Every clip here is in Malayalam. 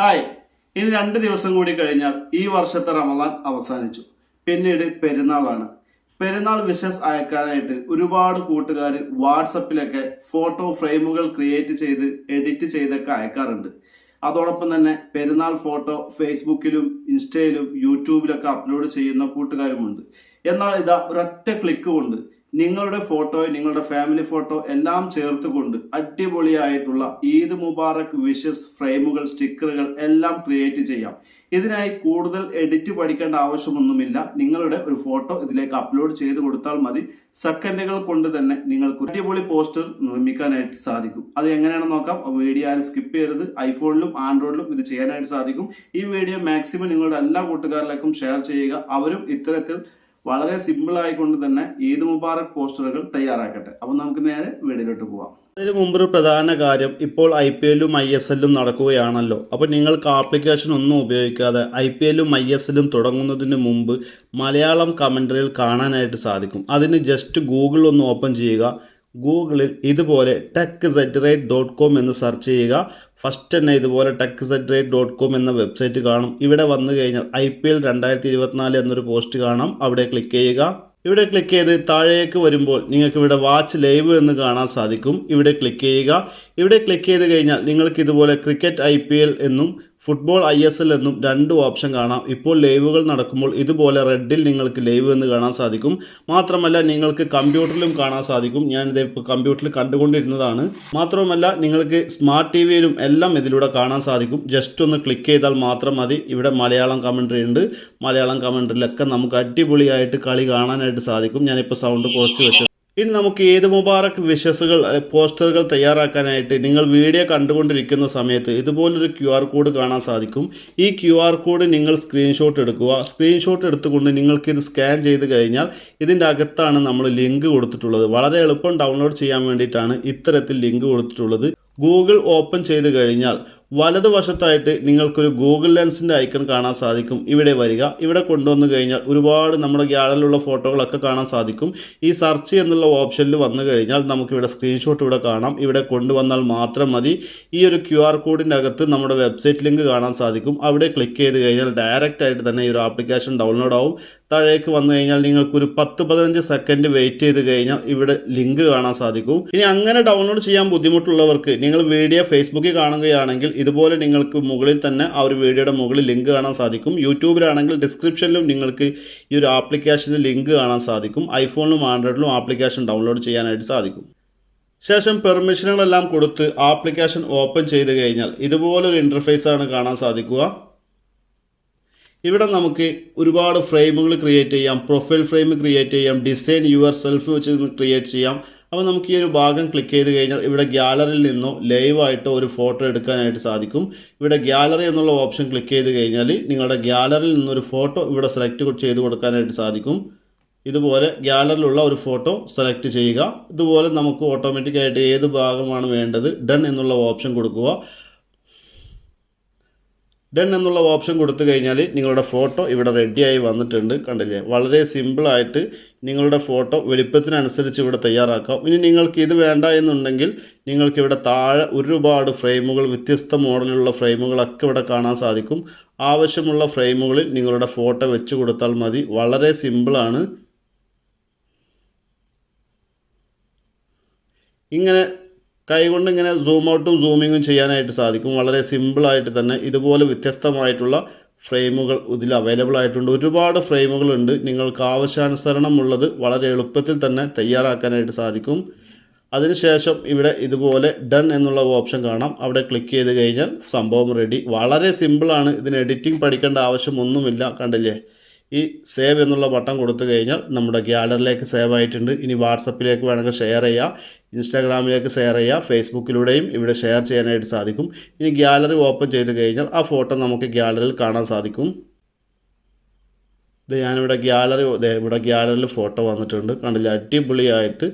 ഹായ്. ഇനി രണ്ട് ദിവസം കൂടി കഴിഞ്ഞാൽ ഈ വർഷത്തെ റമദാൻ അവസാനിച്ചു. പിന്നീട് പെരുന്നാളാണ്. പെരുന്നാൾ വിഷസ് അയക്കാനായിട്ട് ഒരുപാട് കൂട്ടുകാർ വാട്സപ്പിലൊക്കെ ഫോട്ടോ ഫ്രെയിമുകൾ ക്രിയേറ്റ് ചെയ്ത് എഡിറ്റ് ചെയ്തൊക്കെ അയക്കാറുണ്ട്. അതോടൊപ്പം തന്നെ പെരുന്നാൾ ഫോട്ടോ ഫേസ്ബുക്കിലും ഇൻസ്റ്റയിലും യൂട്യൂബിലൊക്കെ അപ്ലോഡ് ചെയ്യുന്ന കൂട്ടുകാരുമുണ്ട്. എന്നാൽ ഇതാ ഒരൊറ്റ ക്ലിക്ക് കൊണ്ട് നിങ്ങളുടെ ഫോട്ടോ നിങ്ങളുടെ ഫാമിലി ഫോട്ടോ എല്ലാം ചേർത്തുകൊണ്ട് അടിപൊളിയായിട്ടുള്ള ഈദ് മുബാറക് വിഷസ് ഫ്രെയിമുകൾ സ്റ്റിക്കറുകൾ എല്ലാം ക്രിയേറ്റ് ചെയ്യാം. ഇതിനായി കൂടുതൽ എഡിറ്റ് പഠിക്കേണ്ട ആവശ്യമൊന്നുമില്ല. നിങ്ങളുടെ ഒരു ഫോട്ടോ ഇതിലേക്ക് അപ്ലോഡ് ചെയ്ത് കൊടുത്താൽ മതി. സെക്കൻഡുകൾ കൊണ്ട് തന്നെ നിങ്ങൾക്ക് അടിപൊളി പോസ്റ്റർ നിർമ്മിക്കാനായിട്ട് സാധിക്കും. അത് എങ്ങനെയാണെന്ന് നോക്കാം. വീഡിയോ ആരും സ്കിപ്പ് ചെയ്യരുത്. ഐഫോണിലും ആൻഡ്രോയിഡിലും ഇത് ചെയ്യാനായിട്ട് സാധിക്കും. ഈ വീഡിയോ മാക്സിമം നിങ്ങളുടെ എല്ലാ കൂട്ടുകാരിലേക്കും ഷെയർ ചെയ്യുക. അവരും ഇത്തരത്തിൽ വളരെ സിമ്പിൾ ആയിക്കൊണ്ട് തന്നെ ഈദ് മുബാറക് പോസ്റ്ററുകൾ തയ്യാറാക്കട്ടെ. അപ്പൊ നമുക്ക് നേരെ വീഡിയോയിലോട്ട് പോവാം. അതിന് മുമ്പ് ഒരു പ്രധാന കാര്യം ഇപ്പോൾ ഐ പി എല്ലും ഐ എസ് എല്ലും നടക്കുകയാണല്ലോ. അപ്പോൾ നിങ്ങൾക്ക് ആപ്ലിക്കേഷൻ ഒന്നും ഉപയോഗിക്കാതെ ഐ പി എല്ലും ഐ എസ് എല്ലും തുടങ്ങുന്നതിന് മുമ്പ് മലയാളം കമൻട്രിയിൽ കാണാനായിട്ട് സാധിക്കും. അതിന് ജസ്റ്റ് ഗൂഗിൾ ഒന്ന് ഓപ്പൺ ചെയ്യുക. ഗൂഗിളിൽ ഇതുപോലെ ടെക് സെറ്ററേറ്റ് ഡോട്ട് കോം എന്ന് സെർച്ച് ചെയ്യുക. ഫസ്റ്റ് തന്നെ ഇതുപോലെ ടെക് സെറ്ററേറ്റ് ഡോട്ട് കോം എന്ന വെബ്സൈറ്റ് കാണും. ഇവിടെ വന്നു കഴിഞ്ഞാൽ ഐ പി എൽ രണ്ടായിരത്തി ഇരുപത്തിനാല് എന്നൊരു പോസ്റ്റ് കാണാം. അവിടെ ക്ലിക്ക് ചെയ്യുക. ഇവിടെ ക്ലിക്ക് ചെയ്ത് താഴേക്ക് വരുമ്പോൾ നിങ്ങൾക്ക് ഇവിടെ വാച്ച് ലൈവ് എന്ന് കാണാൻ സാധിക്കും. ഇവിടെ ക്ലിക്ക് ചെയ്യുക. ഇവിടെ ക്ലിക്ക് ചെയ്ത് കഴിഞ്ഞാൽ നിങ്ങൾക്ക് ഇതുപോലെ ക്രിക്കറ്റ് ഐ എന്നും ഫുട്ബോൾ ഐ എസ് എൽ എന്നും രണ്ട് ഓപ്ഷൻ കാണാം. ഇപ്പോൾ ലൈവുകൾ നടക്കുമ്പോൾ ഇതുപോലെ റെഡിൽ നിങ്ങൾക്ക് ലൈവ് എന്ന് കാണാൻ സാധിക്കും. മാത്രമല്ല നിങ്ങൾക്ക് കമ്പ്യൂട്ടറിലും കാണാൻ സാധിക്കും. ഞാൻ ഇത് ഇപ്പോൾ കമ്പ്യൂട്ടറിൽ കണ്ടുകൊണ്ടിരുന്നതാണ്. മാത്രമല്ല നിങ്ങൾക്ക് സ്മാർട്ട് ടി വിയിലും എല്ലാം ഇതിലൂടെ കാണാൻ സാധിക്കും. ജസ്റ്റ് ഒന്ന് ക്ലിക്ക് ചെയ്താൽ മാത്രം മതി. ഇവിടെ മലയാളം കമൻട്രി ഉണ്ട്. മലയാളം കമൻട്രിയിലൊക്കെ നമുക്ക് അടിപൊളിയായിട്ട് കളി കാണാനായിട്ട് സാധിക്കും. ഞാനിപ്പോൾ സൗണ്ട് കുറച്ച് വെച്ചു ഇനി നമുക്ക് ഏത് മുബാറക് വിഷസുകൾ പോസ്റ്ററുകൾ തയ്യാറാക്കാനായിട്ട് നിങ്ങൾ വീഡിയോ കണ്ടുകൊണ്ടിരിക്കുന്ന സമയത്ത് ഇതുപോലൊരു ക്യു ആർ കോഡ് കാണാൻ സാധിക്കും. ഈ ക്യു ആർ കോഡ് നിങ്ങൾ സ്ക്രീൻഷോട്ട് എടുക്കുക. സ്ക്രീൻഷോട്ട് എടുത്തുകൊണ്ട് നിങ്ങൾക്കിത് സ്കാൻ ചെയ്ത് കഴിഞ്ഞാൽ ഇതിന്റെ അകത്താണ് നമ്മൾ ലിങ്ക് കൊടുത്തിട്ടുള്ളത്. വളരെ എളുപ്പം ഡൗൺലോഡ് ചെയ്യാൻ വേണ്ടിയിട്ടാണ് ഇത്തരത്തിൽ ലിങ്ക് കൊടുത്തിട്ടുള്ളത്. ഗൂഗിൾ ഓപ്പൺ ചെയ്ത് കഴിഞ്ഞാൽ വലതുവശത്തായിട്ട് നിങ്ങൾക്കൊരു ഗൂഗിൾ ലെൻസിന്റെ ഐക്കൺ കാണാൻ സാധിക്കും. ഇവിടെ വരിക. ഇവിടെ കൊണ്ടുവന്നു കഴിഞ്ഞാൽ ഒരുപാട് നമ്മുടെ ഗ്യാലറിയിലുള്ള ഫോട്ടോകളൊക്കെ കാണാൻ സാധിക്കും. ഈ സെർച്ച് എന്നുള്ള ഓപ്ഷനിൽ വന്നു കഴിഞ്ഞാൽ നമുക്കിവിടെ സ്ക്രീൻഷോട്ട് ഇവിടെ കാണാം. ഇവിടെ കൊണ്ടുവന്നാൽ മാത്രം മതി. ഈ ഒരു ക്യു ആർ കോഡിന്റെ അകത്ത് നമ്മുടെ വെബ്സൈറ്റ് ലിങ്ക് കാണാൻ സാധിക്കും. അവിടെ ക്ലിക്ക് ചെയ്ത് കഴിഞ്ഞാൽ ഡയറക്റ്റ് ആയിട്ട് തന്നെ ഈ ഒരു ആപ്ലിക്കേഷൻ ഡൗൺലോഡ് ആവും. താഴേക്ക് വന്നു കഴിഞ്ഞാൽ നിങ്ങൾക്കൊരു പത്ത് പതിനഞ്ച് സെക്കൻഡ് വെയിറ്റ് ചെയ്ത് കഴിഞ്ഞാൽ ഇവിടെ ലിങ്ക് കാണാൻ സാധിക്കും. ഇനി അങ്ങനെ ഡൗൺലോഡ് ചെയ്യാൻ ബുദ്ധിമുട്ടുള്ളവർക്ക് നിങ്ങൾ വീഡിയോ ഫേസ്ബുക്കിൽ കാണുകയാണെങ്കിൽ ഇതുപോലെ നിങ്ങൾക്ക് മുകളിൽ തന്നെ ആ ഒരു വീഡിയോയുടെ മുകളിൽ ലിങ്ക് കാണാൻ സാധിക്കും. യൂട്യൂബിലാണെങ്കിൽ ഡിസ്ക്രിപ്ഷനിലും നിങ്ങൾക്ക് ഈ ഒരു ആപ്ലിക്കേഷന്റെ ലിങ്ക് കാണാൻ സാധിക്കും. ഐഫോണിലും ആൻഡ്രോയിഡിലും ആപ്ലിക്കേഷൻ ഡൗൺലോഡ് ചെയ്യാനായിട്ട് സാധിക്കും. ശേഷം പെർമിഷനുകളെല്ലാം കൊടുത്ത് ആപ്ലിക്കേഷൻ ഓപ്പൺ ചെയ്ത് കഴിഞ്ഞാൽ ഇതുപോലൊരു ഇന്റർഫേസാണ് കാണാൻ സാധിക്കുക. ഇവിടെ നമുക്ക് ഒരുപാട് ഫ്രെയിമുകൾ ക്രിയേറ്റ് ചെയ്യാം. പ്രൊഫൈൽ ഫ്രെയിം ക്രിയേറ്റ് ചെയ്യാം. ഡിസൈൻ യുവർ സെൽഫ് വെച്ച് ക്രിയേറ്റ് ചെയ്യാം. അപ്പോൾ നമുക്ക് ഈ ഒരു ഭാഗം ക്ലിക്ക് ചെയ്ത് കഴിഞ്ഞാൽ ഇവിടെ ഗ്യാലറിയിൽ നിന്നോ ലൈവായിട്ടോ ഒരു ഫോട്ടോ എടുക്കാനായിട്ട് സാധിക്കും. ഇവിടെ ഗ്യാലറി എന്നുള്ള ഓപ്ഷൻ ക്ലിക്ക് ചെയ്ത് കഴിഞ്ഞാൽ നിങ്ങളുടെ ഗ്യാലറിയിൽ നിന്നൊരു ഫോട്ടോ ഇവിടെ സെലക്ട് ചെയ്ത് കൊടുക്കാനായിട്ട് സാധിക്കും. ഇതുപോലെ ഗ്യാലറിയിലുള്ള ഒരു ഫോട്ടോ സെലക്ട് ചെയ്യുക. ഇതുപോലെ നമുക്ക് ഓട്ടോമാറ്റിക്കായിട്ട് ഏത് ഭാഗമാണ് വേണ്ടത്? ഡൺ എന്നുള്ള ഓപ്ഷൻ കൊടുക്കുക. ഡൺ എന്നുള്ള ഓപ്ഷൻ കൊടുത്തു കഴിഞ്ഞാൽ നിങ്ങളുടെ ഫോട്ടോ ഇവിടെ റെഡിയായി വന്നിട്ടുണ്ട്. കണ്ടില്ലേ? വളരെ സിമ്പിളായിട്ട് നിങ്ങളുടെ ഫോട്ടോ വലിപ്പത്തിനനുസരിച്ച് ഇവിടെ തയ്യാറാക്കാം. ഇനി നിങ്ങൾക്ക് ഇത് വേണ്ട എന്നുണ്ടെങ്കിൽ നിങ്ങൾക്ക് ഇവിടെ താഴെ ഒരുപാട് ഫ്രെയിമുകൾ വ്യത്യസ്ത മോഡലിലുള്ള ഫ്രെയിമുകളൊക്കെ ഇവിടെ കാണാൻ സാധിക്കും. ആവശ്യമുള്ള ഫ്രെയിമുകളിൽ നിങ്ങളുടെ ഫോട്ടോ വെച്ച് കൊടുത്താൽ മതി. വളരെ സിമ്പിളാണ് ഇങ്ങനെ കൈകൊണ്ട് ഇങ്ങനെ സൂം ഔട്ടും സൂമിങ്ങും ചെയ്യാനായിട്ട് സാധിക്കും. വളരെ സിമ്പിളായിട്ട് തന്നെ ഇതുപോലെ വ്യത്യസ്തമായിട്ടുള്ള ഫ്രെയിമുകൾ ഇതിൽ അവൈലബിൾ ആയിട്ടുണ്ട്. ഒരുപാട് ഫ്രെയിമുകളുണ്ട് നിങ്ങൾക്ക് ആവശ്യാനുസരണമുള്ളത് വളരെ എളുപ്പത്തിൽ തന്നെ തയ്യാറാക്കാനായിട്ട് സാധിക്കും. അതിനുശേഷം ഇവിടെ ഇതുപോലെ ഡൺ എന്നുള്ള ഓപ്ഷൻ കാണാം. അവിടെ ക്ലിക്ക് ചെയ്ത് കഴിഞ്ഞാൽ സംഭവം റെഡി വളരെ സിമ്പിളാണ് ഇതിന് എഡിറ്റിംഗ് പഠിക്കേണ്ട ആവശ്യമൊന്നുമില്ല. കണ്ടില്ലേ? ഈ സേവ് എന്നുള്ള ബട്ടൺ കൊടുത്തു കഴിഞ്ഞാൽ നമ്മുടെ ഗ്യാലറിയിലേക്ക് സേവ് ആയിട്ടുണ്ട്. ഇനി വാട്സപ്പിലേക്ക് വേണമെങ്കിൽ ഷെയർ ചെയ്യാം. ഇൻസ്റ്റാഗ്രാമിലേക്ക് ഷെയർ ചെയ്യുക ഫേസ്ബുക്കിലൂടെയും ഇവിടെ ഷെയർ ചെയ്യാനായിട്ട് സാധിക്കും. ഇനി ഗ്യാലറി ഓപ്പൺ ചെയ്ത് കഴിഞ്ഞാൽ ആ ഫോട്ടോ നമുക്ക് ഗ്യാലറിയിൽ കാണാൻ സാധിക്കും. ഇത് ഞാനിവിടെ ഗ്യാലറി ഇവിടെ ഗ്യാലറിയിൽ ഫോട്ടോ വന്നിട്ടുണ്ട്. കണ്ടില്ല? അടിപൊളിയായിട്ട്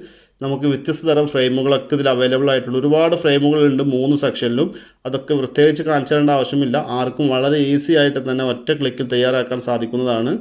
നമുക്ക് വ്യത്യസ്ത തരം ഫ്രെയിമുകളൊക്കെ ഇതിൽ അവൈലബിൾ ആയിട്ടുണ്ട്. ഒരുപാട് ഫ്രെയിമുകളുണ്ട് മൂന്ന് സെക്ഷനിലും. അതൊക്കെ പ്രത്യേകിച്ച് കാണിച്ചു തരേണ്ട ആവശ്യമില്ല. ആർക്കും വളരെ ഈസി ആയിട്ട് തന്നെ ഒറ്റ ക്ലിക്കിൽ തയ്യാറാക്കാൻ സാധിക്കുന്നതാണ്.